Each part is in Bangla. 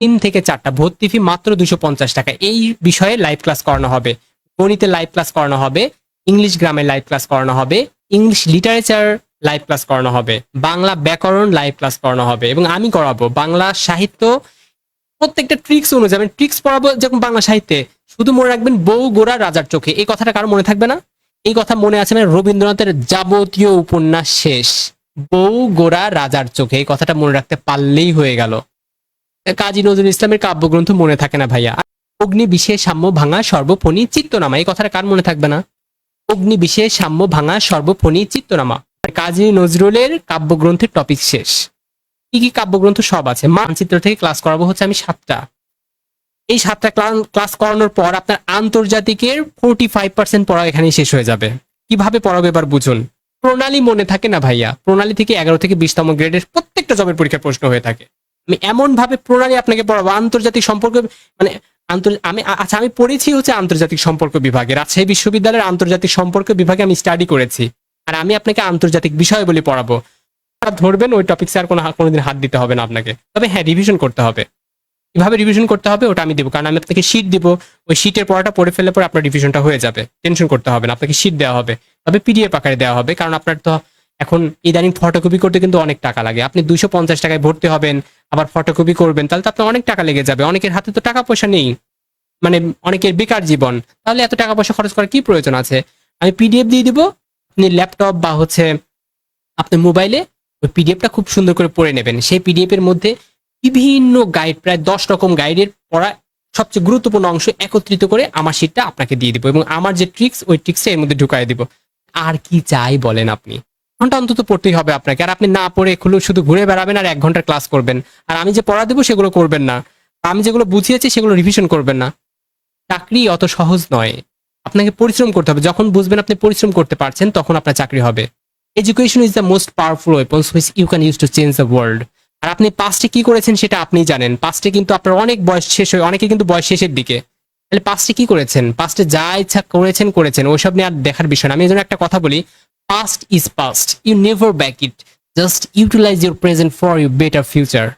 তিন থেকে চারটা, ভর্তি ফি মাত্র দুশো পঞ্চাশ টাকা। এই বিষয়ে লাইভ ক্লাস করানো হবে। গণিতে লাইভ ক্লাস করানো হবে ইংলিশ গ্রামের লাইভ ক্লাস করানো হবে ইংলিশ লিটারেচার লাইভ ক্লাস করানো হবে, বাংলা ব্যাকরণ লাইভ ক্লাস করানো হবে এবং আমি করাবো। বাংলা সাহিত্য প্রত্যেকটা ট্রিক্স অনুযায়ী, আমি ট্রিক্স পড়াবো যেমন বাংলা সাহিত্যে। শুধু মনে রাখবেন, বউ গোড়া রাজার চোখে। এই কথাটা কারও মনে থাকবে না? এই কথা মনে আছে মানে রবীন্দ্রনাথের যাবতীয় উপন্যাস শেষ। বউ গোড়া রাজার চোখে। এই কথাটা মনে রাখতে পারলেই হয়ে গেল। কাজী নজরুল ইসলামের কাব্যগ্রন্থ মনে থাকে না ভাইয়া। অগ্নি বিশেষ সাম্য ভাঙা সর্বফণী চিত্তনামা। এই কথাটা কার মনে থাকবে না? অগ্নি বিশেষ সাম্য ভাঙা সর্বফণী চিত্তনামা। কাজী নজরুলের কাব্যগ্রন্থের টপিক শেষ। কি কি কাব্যগ্রন্থ সব আছে? মানচিত্র থেকে ক্লাস করাবো হচ্ছে আমি সাতটা। এই সাতটা ক্লাস করানোর পর আপনার আন্তর্জাতিকের ফোরটি ফাইভ পার্সেন্ট পড়া এখানেই শেষ হয়ে যাবে। কীভাবে পড়াবো এবার বুঝুন। প্রণালী মনে থাকে না ভাইয়া। প্রণালী থেকে এগারো থেকে বিশতম গ্রেডের প্রত্যেকটা জবের পরীক্ষার প্রশ্ন হয়ে থাকে। আমি এমন ভাবে প্রণালী আপনাকে পড়াবো, আন্তর্জাতিক সম্পর্ক মানে আমি আচ্ছা আমি পড়েছি হচ্ছে আন্তর্জাতিক সম্পর্ক বিভাগে রাজশাহী বিশ্ববিদ্যালয়ের আন্তর্জাতিক সম্পর্ক বিভাগে আমি স্টাডি করেছি। আর আমি আপনাকে আন্তর্জাতিক বিষয় বলে পড়াবো ধরবেন ওই টপিক্সে আর কোনো, কোনোদিন হাত দিতে হবে না আপনাকে। তবে হ্যাঁ রিভিশন করতে হবে। কীভাবে রিভিশন করতে হবে, ওটা আমি দেবো। কারণ আমি আপনাকে শীট দিব, ওই শীটের পড়াটা পড়ে ফেলে পরে আপনার রিভিশনটা হয়ে যাবে। টেনশন করতে হবে না, আপনাকে শীট দেওয়া হবে। তবে পিডিএফ আকারে দেওয়া হবে, কারণ আপনার তো এখন ইদানিং ফটোকপি করতে কিন্তু অনেক টাকা লাগে। আপনি দুইশো পঞ্চাশ টাকায় ভর্তি হবেন, আবার ফটোকপি করবেন, তাহলে তো আপনার অনেক টাকা লেগে যাবে। অনেকের হাতে তো টাকা পয়সা নেই। মানে অনেকের বেকার জীবন। তাহলে এত টাকা পয়সা খরচ করার কি প্রয়োজন আছে? আমি পিডিএফ দিয়ে দিব, আপনি ল্যাপটপ বা হচ্ছে আপনি মোবাইলে ওই পিডিএফটা খুব সুন্দর করে পড়ে নেবেন। সেই পিডিএফ এর মধ্যে বিভিন্ন গাইড প্রায় দশ রকম গাইডের পড়া সবচেয়ে গুরুত্বপূর্ণ অংশ একত্রিত করে আমার শীটটা আপনাকে দিয়ে দিব এবং আমার যে ট্রিক্স ওই ট্রিক্সটা এর মধ্যে ঢুকাই দিব। আর কি চাই বলেন আপনি? ঘণ্টা অন্তত পড়তেই হবে আপনাকে। আর আপনি না পড়ে খুলে শুধু ঘুরে বেড়াবেন আর এক ঘণ্টার ক্লাস করবেন। আর আমি যে পড়া দেবো সেগুলো করবেন না। আমি যেগুলো বুঝিয়েছি সেগুলো রিভিশন করবেন না। চাকরি অত সহজ নয়। আপনাকে পরিশ্রম করতে হবে। যখন বুঝবেন আপনি পরিশ্রম করতে পারছেন, তখন আপনার চাকরি হবে। Education is the most powerful weapons which you can use to change the world আর আপনি পাস্টে কি করেছেন সেটা আপনি জানেন। পাস্টে কিন্তু আপনার অনেক বয়স শেষ হয়ে অনেকে কিন্তু বয়স শেষের দিকে। তাহলে পাস্টে কি করেছেন? পাস্টে যা ইচ্ছা করেছেন করেছেন। ওইসব নিয়ে আর দেখার বিষয় না। আমি এই জন্য একটা কথা বলি past is past you never back it just utilize your present for you better future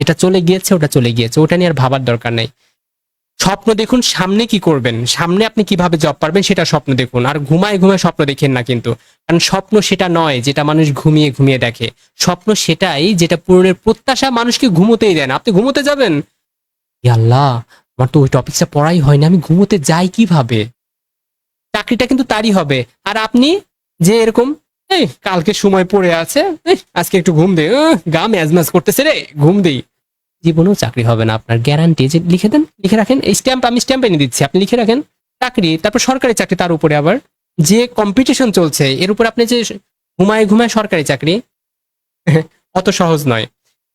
এটা চলে গিয়েছে, ওটা চলে গিয়েছে। ওটা নিয়ে আর ভাবার দরকার নেই। স্বপ্ন দেখুন, সামনে কি করবেন? সামনে আপনি কীভাবে জব পারবেন, সেটা স্বপ্ন দেখুন। আর ঘুমায় ঘুমায় স্বপ্ন দেখেন না কিন্তু। কারণ স্বপ্ন সেটা নয়, যেটা মানুষ ঘুমিয়ে ঘুমিয়ে দেখে। স্বপ্ন সেটাই, যেটা পূরণের প্রত্যাশা মানুষকে ঘুমোতেই দেয় না। আপনি ঘুমোতে যাবেন? আল্লাহ! আমার তো ওই টপিকটা পড়াই হয় না আমি ঘুমোতে যাই কীভাবে? চাকরিটা কিন্তু তারই হবে। আর আপনি? যে এরকম, এই, কালকে সময় পড়ে আছে আজকে একটু ঘুম দে গা ম্যাজ ম্যাজ করতেছে রে, ঘুম দেই। জীবনেও চাকরি হবে না আপনার গ্যারান্টি যে লিখে দেন, লিখে রাখেন, এই স্ট্যাম্প আমি স্ট্যাম্প এনে দিচ্ছি, আপনি লিখে রাখেন, চাকরি, তারপর সরকারি চাকরি তার উপরে আবার। যে কম্পিটিশন চলছে, এর উপর আপনি যে ঘুমায় ঘুমায় সরকারি চাকরি, অত সহজ নয়।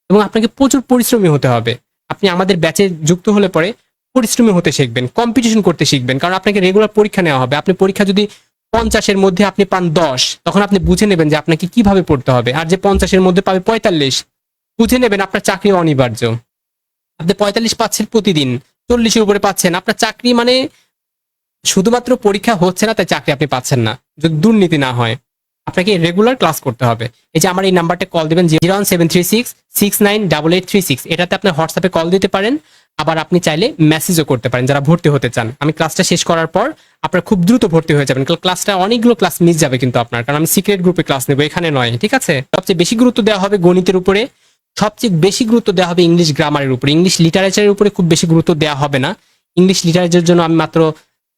এবং আপনাকে প্রচুর পরিশ্রমী হতে হবে। আপনি আমাদের ব্যাচে যুক্ত হলে পরে পরিশ্রমী হতে শিখবেন কম্পিটিশন করতে শিখবেন। কারণ আপনাকে রেগুলার পরীক্ষা নেওয়া হবে। আপনি পরীক্ষা যদি পঞ্চাশের মধ্যে আপনি পান দশ, তখন আপনি বুঝে নেবেন যে আপনাকে কীভাবে পড়তে হবে। আর যে পঞ্চাশের মধ্যে পাবে পঁয়তাল্লিশ, বুঝে নেবেন আপনার চাকরি অনিবার্য। আপনি পঁয়তাল্লিশ পাচ্ছেন প্রতিদিন, চল্লিশের উপরে পাচ্ছেন। আপনার চাকরি মানে শুধুমাত্র পরীক্ষা হচ্ছে না, তাই চাকরি আপনি পাচ্ছেন না। যদি দুর্নীতি না হয়। আপনাকে রেগুলার ক্লাস করতে হবে। এই যে আমার এই নাম্বারটা কল দেবেন zero one seven three six six nine double eight three six এটাতে আপনি হোয়াটসঅ্যাপে কল দিতে পারেন, আবার আপনি চাইলে মেসেজও করতে পারেন যারা ভর্তি হতে চান। আমি ক্লাসটা শেষ করার পর আপনার খুব দ্রুত ভর্তি হয়ে যাবেন, কারণ ক্লাসটা অনেকগুলো ক্লাস মিস যাবে কিন্তু আপনার, কারণ আমি সিক্রেট গ্রুপে ক্লাস নেব, এখানে নয়, ঠিক আছে? সবচেয়ে বেশি গুরুত্ব দেওয়া হবে গণিতের উপরে, সবচেয়ে বেশি গুরুত্ব দেওয়া হবে ইংলিশ গ্রামারের উপরে। ইংলিশ লিটারেচারের উপরে খুব বেশি গুরুত্ব দেওয়া হবে না। ইংলিশ লিটারেচারের জন্য আমি মাত্র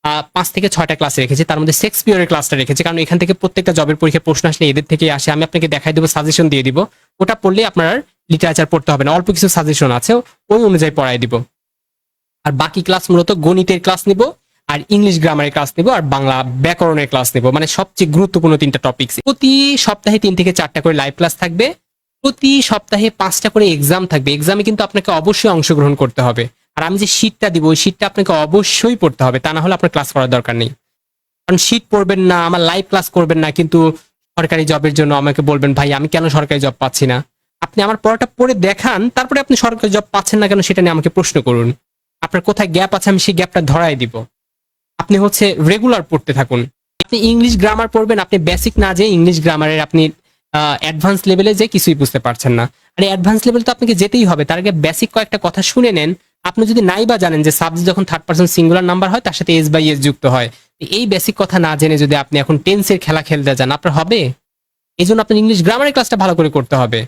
পাঁচ থেকে ছয়টা ক্লাস রেখেছি। তার মধ্যে শেক্সপিয়রের ক্লাসটা রেখেছি। কারণ এখান থেকে প্রত্যেকটা জবের পরীক্ষা প্রশ্ন আসলে এদের থেকে আসে। আমি আপনাকে দেখাই দেবো সাজেশন দিয়ে দিব। ওটা পড়লে আপনার লিটারেচার পড়তে হবে না। অল্প কিছু সাজেশন আছে, ওই অনুযায়ী পড়াই দিব। আর বাকি ক্লাস মূলত গণিতের ক্লাস নিব, আর ইংলিশ গ্রামারের ক্লাস নিব, আর বাংলা ব্যাকরণের ক্লাস নিব। মানে সবচেয়ে গুরুত্বপূর্ণ তিনটা টপিক প্রতি সপ্তাহে তিন থেকে চারটা করে লাইভ ক্লাস থাকবে। প্রতি সপ্তাহে পাঁচটা করে এক্সাম থাকবে। এক্সামে কিন্তু আপনাকে অবশ্যই অংশগ্রহণ করতে হবে। আর আমি যে শীটটা দিব, ওই শীটটা আপনাকে অবশ্যই পড়তে হবে। তা না হলে আপনার ক্লাস করার দরকার নেই। কারণ শীট পড়বেন না, আমার লাইভ ক্লাস করবেন না, কিন্তু সরকারি জবের জন্য আমাকে বলবেন, ভাই, আমি কেন সরকারি জব পাচ্ছি না? আপনি আমার পড়াটা পড়ে দেখান, তারপরে আপনি সরকারি জব পাচ্ছেন না কেন সেটা নিয়ে আমাকে প্রশ্ন করুন। আপনার কোথায় গ্যাপ আছে, আমি সেই গ্যাপটা ধরাই দিব। আপনি হচ্ছে রেগুলার পড়তে থাকুন। আপনি ইংলিশ গ্রামার পড়বেন, আপনি বেসিক না যে ইংলিশ গ্রামারের আপনি অ্যাডভান্স লেভেলে যে কিছুই বুঝতে পারছেন না। আর অ্যাডভান্স লেভেল তো আপনাকে যেতেই হবে, তার আগে বেসিক কয়েকটা কথা শুনে নেন। আপনি যদি নাই বা জানেন যে সাবজেক্ট যখন থার্ড পার্সন সিঙ্গুলার নাম্বার হয়, তার সাথে এস বাই এস যুক্ত হয়। এই বেসিক কথা না জেনে যদি আপনি এখন টেন্সের খেলা খেলতে যান, আপনার হবে? এই জন্য আপনার ইংলিশ গ্রামারের ক্লাসটা ভালো করে করতে হবে।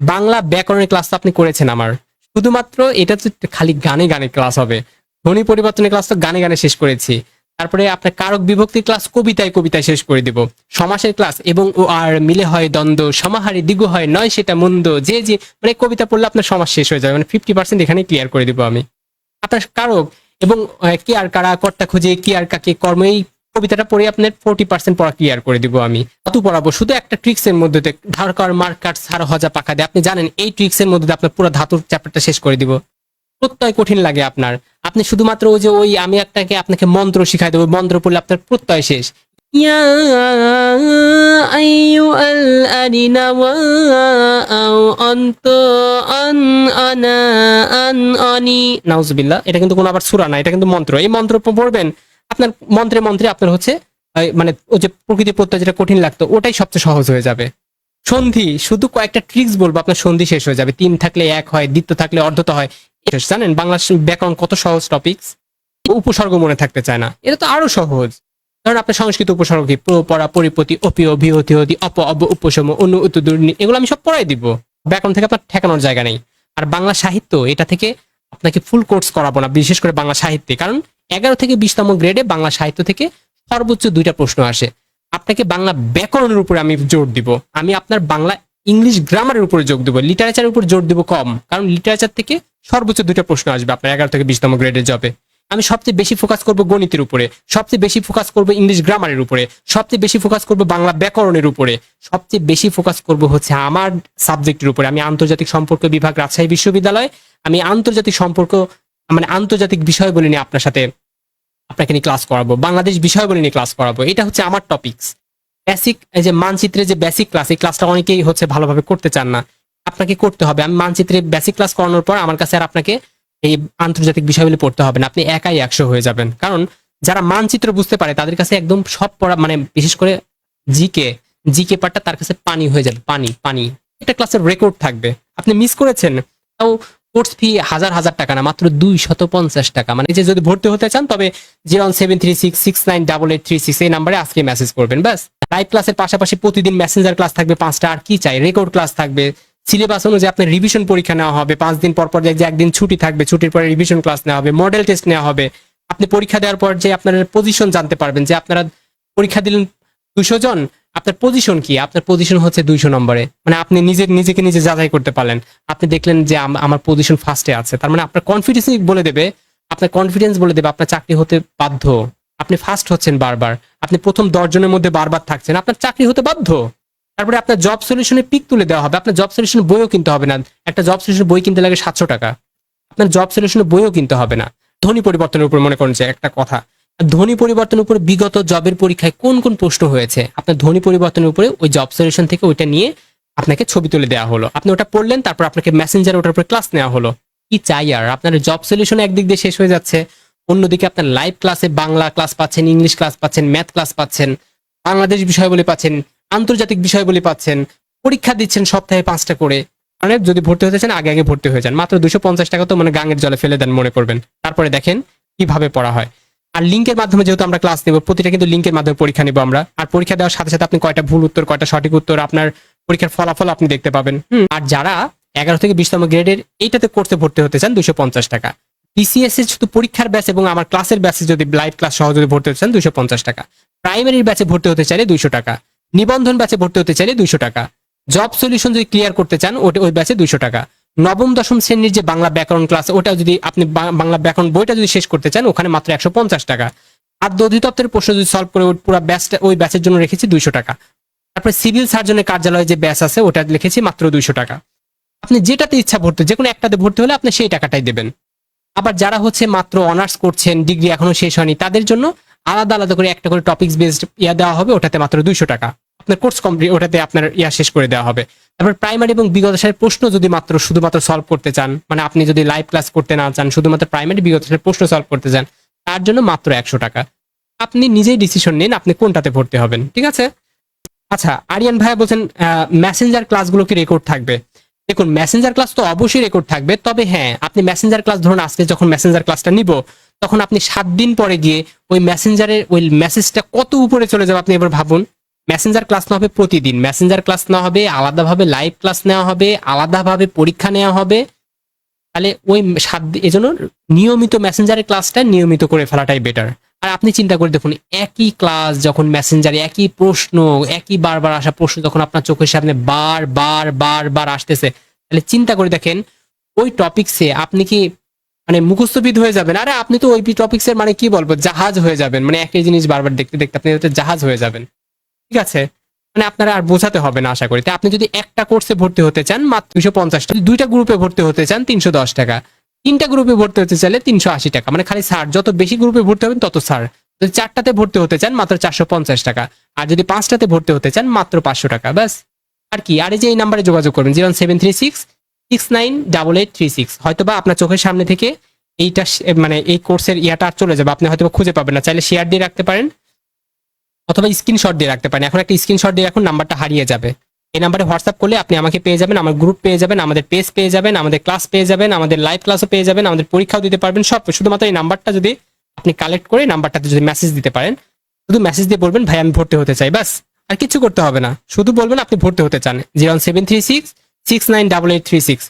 বাংলা ব্যাকরণের ক্লাসটা আপনি করেছেন আমার। শুধুমাত্র এটা তো খালি গানে গানে ক্লাস হবে। ধ্বনি পরিবর্তনের ক্লাস তো গানে গানে শেষ করেছি। তারপরে আপনার কারক বিভক্তির ক্লাস কবিতায় কবিতায় শেষ করে দিব। সমাসের ক্লাস এবং ও আর মিলে হয় দ্বন্দ্ব, সমাহারে দিগু হয় নয় সেটা মন্দ, যে যে মানে কবিতা পড়লে আপনার সমাজ শেষ হয়ে যাবে মানে ফিফটি পার্সেন্ট এখানে ক্লিয়ার করে দিব আমি। আপনার কারক এবং কে আর কারা, কর্তা খুঁজে কি আর কাকে কর্ম, এই কবিতাটা পড়ে আপনার ফোর্টি পার্সেন্ট পড়া ক্লিয়ার করে দিব আমি। কত পড়াবো, শুধু একটা ট্রিক্স এর মধ্যে ধারকার মার্কার সার হজা পাকা দিয়ে, আপনি জানেন এই ট্রিক্স এর মধ্যে আপনার পুরো ধাতুর চ্যাপ্টারটা শেষ করে দিব। প্রত্যয় কঠিন লাগে আপনার। আপনি শুধুমাত্র ওই যে ওই আমি একটাকে আপনাকে মন্ত্র শিখাই দেবো, মন্ত্র পড়লে আপনার প্রত্যয় শেষ। এটা কিন্তু কোনো আবার সূরা না, এটা কিন্তু মন্ত্র। এই মন্ত্র পড়বেন, আপনার মন্ত্রে মন্ত্রে আপনার হচ্ছে মানে ও যে প্রকৃতি প্রত্যয় যেটা কঠিন লাগতো, ওটাই সবচেয়ে সহজ হয়ে যাবে। সন্ধি, শুধু কয়েকটা ট্রিক্স বলব, আপনার সন্ধি শেষ হয়ে যাবে। তিন থাকলে এক হয়, দ্বিতীয় থাকলে অর্ধত হয়। জানেন বাংলা ব্যাকরণ কত সহজ টপিকস উপসর্গ মনে থাকতে চায় না। এটা তো আরও সহজ। ধরেন আপনার সংস্কৃত উপসর্গ কি? প্র, পরা, পরিপতি, অপি অভিহতি হতি অপ, অব, উপসম, অনু, উত এগুলো আমি সব পড়াই দিব। ব্যাকরণ থেকে আপনার ঠেকানোর জায়গা নেই। আর বাংলা সাহিত্য, এটা থেকে আপনাকে ফুল কোর্স করাবো না, বিশেষ করে বাংলা সাহিত্যে। কারণ এগারো থেকে বিশতম গ্রেডে বাংলা সাহিত্য থেকে সর্বোচ্চ দুইটা প্রশ্ন আসে। আপনাকে বাংলা ব্যাকরণের উপরে আমি জোর দিব। আমি আপনার বাংলা ইংলিশ গ্রামারের উপরে যোগ দিব। লিটারেচারের উপর জোর দিব কম। কারণ লিটারেচার থেকে সর্বোচ্চ দুটো প্রশ্ন আসবে আপনার এগারো থেকে বিশতম গ্রেডের জবে আমি সবচেয়ে বেশি ফোকাস করব গণিতের উপরে, সবচেয়ে বেশি ফোকাস করব ইংলিশ গ্রামারের উপরে, সবচেয়ে বেশি ফোকাস করব বাংলা ব্যাকরণের উপরে, সবচেয়ে বেশি ফোকাস করব হচ্ছে আমার সাবজেক্টের উপরে। আমি আন্তর্জাতিক সম্পর্ক বিভাগ, রাজশাহী বিশ্ববিদ্যালয়, আমি আন্তর্জাতিক সম্পর্ক মানে আন্তর্জাতিক বিষয় বলে নিয়ে আপনার সাথে আপনাকে নিয়ে ক্লাস করাবো, বাংলাদেশ বিষয় বলে নিয়ে ক্লাস করাবো। এটা হচ্ছে আমার টপিকস বেসিক এই যে মানচিত্রের যে বেসিক ক্লাস এই ক্লাসটা অনেকেই হচ্ছে ভালোভাবে করতে চান না। আপনাকে করতে হবে। আমি মানচিত্রে বেসিক ক্লাস করানোর পর আমার কাছে আর আপনাকে এই আন্তর্জাতিক বিষয়গুলি পড়তে হবে না। আপনি একাই একশো হয়ে যাবেন। কারণ যারা মানচিত্র বুঝতে পারে, তাদের কাছে একদম সব পড়া মানে বিশেষ করে জিকে জিকে পার্টটা তার কাছে পানি হয়ে যাবে, পানি পানি। একটা ক্লাসের রেকর্ড থাকবে। আপনি মিস করেছেন, তাও কোর্স ফি হাজার হাজার টাকা না, মাত্র দুই শত পঞ্চাশ টাকা। মানে যে যদি ভর্তি হতে চান, তবে zero seven three six six nine double eight three six এই নাম্বারে আজকে মেসেজ করবেন, ব্যাস। লাইভ ক্লাসের পাশাপাশি প্রতিদিন মেসেঞ্জার ক্লাস থাকবে পাঁচটা। আর কি চাই? রেকর্ড ক্লাস থাকবে। সিলেবাস অনুযায়ী আপনার রিভিশন পরীক্ষা নেওয়া হবে, পাঁচ দিন পর পর যে একদিন ছুটি থাকবে, ছুটির পরে রিভিশন ক্লাস নেওয়া হবে মডেল টেস্ট নেওয়া হবে। আপনি পরীক্ষা দেওয়ার পর যে আপনার পজিশন জানতে পারবেন, যে আপনারা পরীক্ষা দিলেন দুশো জন, আপনার পজিশন কি? আপনার পজিশন হচ্ছে দুইশো নম্বরে। মানে আপনি নিজে নিজেকে নিজে যাচাই করতে পারলেন। আপনি দেখলেন যে আম- আমার পজিশন ফার্স্টে আছে। তার মানে আপনার কনফিডেন্স বলে দেবে, আপনার কনফিডেন্স বলে দেবে, আপনার চাকরি হতে বাধ্য। আপনি ফার্স্ট হচ্ছেন বারবার। আপনি প্রথম দশ জনের মধ্যে বারবার থাকছেন, আপনার চাকরি হতে বাধ্য। তারপরে আপনার জব সলিউশনে পিক তুলে দেওয়া হবে। আপনার জব সলিউশন বইও কিনতে হবে না। একটা জব সলিউশন বই কিনতে লাগে সাতশো টাকা। আপনার জব সলিউশনের বইও কিনতে হবে না। ধ্বনি পরিবর্তনের উপর মনে করেন যে একটা কথা। ধ্বনি পরিবর্তনের উপরে বিগত জবের পরীক্ষায় কোন কোন প্রশ্ন হয়েছে? আপনার ধ্বনি পরিবর্তনের উপরে ওই জব সলিউশন থেকে ওইটা নিয়ে আপনাকে ছবি তুলে দেওয়া হলো। আপনি ওটা পড়লেন, তারপর আপনাকে মেসেঞ্জার ওটার উপরে ক্লাস নেওয়া হলো। কি চাই আর? আপনার জব সলিউশন একদিক দিয়ে শেষ হয়ে যাচ্ছে। অন্যদিকে আপনার লাইভ ক্লাসে বাংলা ক্লাস পাচ্ছেন ইংলিশ ক্লাস পাচ্ছেন ম্যাথ ক্লাস পাচ্ছেন, বাংলাদেশ বিষয়গুলি পাচ্ছেন আন্তর্জাতিক বিষয়গুলি পাচ্ছেন, পরীক্ষা দিচ্ছেন সপ্তাহে পাঁচটা করে। মানে যদি ভর্তি হতে চান, আগে আগে ভর্তি হয়ে যান। মাত্র দুশো পঞ্চাশ টাকা তো মানে গাঙের জলে ফেলে দেন, মনে করবেন। তারপরে দেখেন কীভাবে পড়া হয়। আর লিঙ্কের মাধ্যমে যেহেতু আমরা ক্লাস নেব, প্রতিটা কিন্তু লিঙ্কের মাধ্যমে পরীক্ষা নেব আমরা। আর পরীক্ষা দেওয়ার সাথে সাথে আপনি কয়টা ভুল উত্তর, কয়টা সঠিক উত্তর, আপনার পরীক্ষার ফলাফল আপনি দেখতে পাবেন। আর যারা এগারো থেকে বিশতম গ্রেডের এইটাতে কোর্সে ভর্তি হতে চান, দুশো পঞ্চাশ টাকা। বিসিএস এর শুধু পরীক্ষার ব্যাচ এবং আমার ক্লাসের ব্যাচে যদি লাইভ ক্লাস সহ যদি ভর্তি হতে চান, দুশো পঞ্চাশ টাকা। প্রাইমারির ব্যাচে ভর্তি হতে চাইলে দুশো টাকা। নিবন্ধন ব্যাচে ভর্তি হতে চাইলে দুশো টাকা। জব সলিউশন যদি ক্লিয়ার করতে চান, ওটা ওই ব্যাচে দুশো টাকা। নবম, দশম শ্রেণির যে বাংলা ব্যাকরণ ক্লাস ওটা যদি আপনি বাংলা ব্যাকরণ বইটা যদি শেষ করতে চান, ওখানে মাত্র একশো পঞ্চাশ টাকা। আর অধিদপ্তরের প্রশ্ন যদি সলভ করে পুরো ব্যাচটা ওই ব্যাচের জন্য রেখেছি দুইশো টাকা। তারপরে সিভিল সার্জনের কার্যালয়ে যে ব্যাচ আছে, ওটা লিখেছি মাত্র দুইশো টাকা। আপনি যেটাতে ইচ্ছা ভর্তি যে কোনো একটাতে ভর্তি হলে আপনি সেই টাকাটাই দেবেন। আবার যারা হচ্ছে মাত্র অনার্স করছেন ডিগ্রি এখনও শেষ হয়নি, তাদের জন্য আলাদা আলাদা করে একটা করে টপিক্স বেসড ইয়া দেওয়া হবে, ওটাতে মাত্র দুইশো টাকা। আপনার কোর্স কমপ্লিট ওটাতে আপনার ইয়া শেষ করে দেওয়া হবে। তারপর প্রাইমারি এবং বিগত সালের প্রশ্ন যদি মাত্র শুধুমাত্র সলভ করতে চান মানে আপনি যদি লাইভ ক্লাস করতে না চান, শুধুমাত্র প্রাইমারি বিগত সালের প্রশ্ন সলভ করতে চান, তার জন্য মাত্র একশো টাকা। আপনি নিজেই ডিসিশন নিন আপনি কোনটাতে ভর্তি হবেন, ঠিক আছে? আচ্ছা আরিয়ান ভাইয়া বলছেন মেসেঞ্জার ক্লাসগুলো কি রেকর্ড থাকবে? দেখুন মেসেঞ্জার ক্লাস তো অবশ্যই রেকর্ড থাকবে, তবে হ্যাঁ আপনি মেসেঞ্জার ক্লাস ধরুন, আজকে যখন মেসেঞ্জার ক্লাসটা নিব, তখন আপনি সাত দিন পরে গিয়ে ওই মেসেঞ্জারের ওই মেসেজটা কত উপরে চলে যাবে আপনি এবার ভাবুন। মেসেঞ্জার ক্লাস না হবে প্রতিদিন। মেসেঞ্জার ক্লাস না হবে, আলাদাভাবে লাইভ ক্লাস নেওয়া হবে, আলাদাভাবে পরীক্ষা নেওয়া হবে। তাহলে ওই সাত এজন্য নিয়মিত মেসেঞ্জারের ক্লাসটা নিয়মিত করে ফেলাটাই বেটার আর আপনি চিন্তা করে দেখুন, একই ক্লাস যখন মেসেঞ্জারে একই প্রশ্ন, একই বারবার আসা প্রশ্ন যখন আপনার চোখের সামনে বার বার বার বার আসতেছে, তাহলে চিন্তা করে দেখেন, ওই টপিক্সে আপনি কি মানে মুখস্থবিদ হয়ে যাবেন? আরে আপনি তো ওই টপিক্সের মানে কি বলব? জাহাজ হয়ে যাবেন। মানে একই জিনিস বারবার দেখতে দেখতে আপনি জাহাজ হয়ে যাবেন। ঠিক আছে? মানে আপনারা আর বোঝাতে হবে না, আশা করি। আপনি যদি একটা কোর্সে ভর্তি হতে চান, মাত্র দুশো পঞ্চাশ টাকা। দুইটা গ্রুপে ভর্তি হতে চান, তিনশো দশ টাকা। তিনটা গ্রুপে ভর্তি হতে চাইলে তিনশো আশি টাকা। মানে খালি স্যার যত বেশি গ্রুপে ভর্তি হবেন, তত স্যার যদি চারটাতে ভর্তি হতে চান, মাত্র চারশো পঞ্চাশ টাকা। আর যদি পাঁচটাতে ভর্তি হতে চান, মাত্র পাঁচশো টাকা। ব্যাস। আর কি? আর এই যে এই নাম্বারে যোগাযোগ করবেন, zero seven three six six nine double eight three six. হয়তো বা আপনার চোখের সামনে থেকে এইটা মানে এই কোর্সের ইয়াটা আর চলে যাবে। আপনি হয়তো খুঁজে পাবেন না। চাইলে শেয়ার দিয়ে রাখতে পারেন। অথবা স্ক্রিনশট দিয়ে রাখতে পারেন। এখন একটা স্ক্রিনশট দিয়ে রাখুন নাম্বারটা হারিয়ে যাবে। এই নাম্বারে হোয়াটসঅ্যাপ করলে আপনি আমাকে পেয়ে যাবেন, আমার গ্রুপ পেয়ে যাবেন, আমাদের পেজ পেয়ে যাবেন, আমাদের ক্লাস পেয়ে যাবেন, আমাদের লাইভ ক্লাসও পেয়ে যাবেন, আমাদের পরীক্ষাও দিতে পারবেন। সব শুধুমাত্র এই নাম্বারটা যদি আপনি কালেক্ট করে নাম্বারটাতে যদি মেসেজ দিতে পারেন, শুধু মেসেজ দিয়ে বলবেন, ভাই, আমি ভর্তি হতে চাই। বাস আর কিছু করতে হবে না। শুধু বলবেন, আপনি ভর্তি হতে চান। Zero seven three six six nine double eight three six